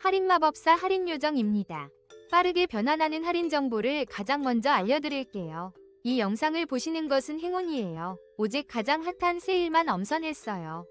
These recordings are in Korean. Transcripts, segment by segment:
할인마법사 할인요정입니다. 빠르게 변환하는 할인 정보를 가장 먼저 알려드릴게요. 이 영상을 보시는 것은 행운이에요. 오직 가장 핫한 세일만 엄선했어요.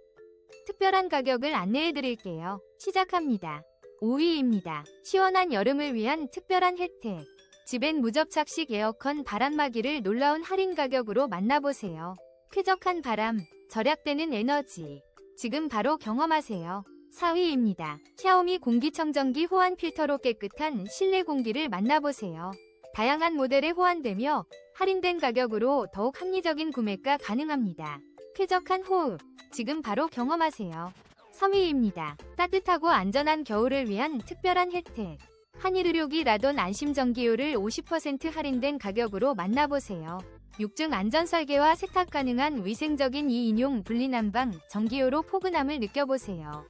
특별한 가격을 안내해드릴게요. 시작합니다. 5위입니다. 시원한 여름을 위한 특별한 혜택. 집엔 무접착식 에어컨 바람막이를 놀라운 할인 가격으로 만나보세요. 쾌적한 바람, 절약되는 에너지. 지금 바로 경험하세요. 4위입니다. 샤오미 공기청정기 호환 필터로 깨끗한 실내 공기를 만나보세요. 다양한 모델에 호환되며 할인된 가격으로 더욱 합리적인 구매가 가능합니다. 쾌적한 호흡, 지금 바로 경험하세요. 3위입니다. 따뜻하고 안전한 겨울을 위한 특별한 혜택. 한일의료기 라돈 안심전기요를 50% 할인된 가격으로 만나보세요. 6중 안전 설계와 세탁 가능한 위생적인 2인용 분리난방 전기요로 포근함을 느껴보세요.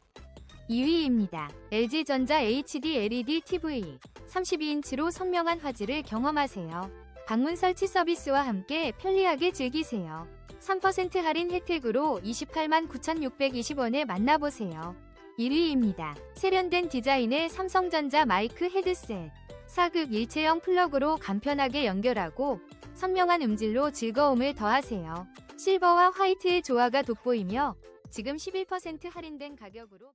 2위입니다. LG전자 HD LED TV 32인치로 선명한 화질을 경험하세요. 방문 설치 서비스와 함께 편리하게 즐기세요. 3% 할인 혜택으로 28만 9,620원에 만나보세요. 1위입니다. 세련된 디자인의 삼성전자 마이크 헤드셋. 사극 일체형 플러그로 간편하게 연결하고 선명한 음질로 즐거움을 더하세요. 실버와 화이트의 조화가 돋보이며 지금 11% 할인된 가격으로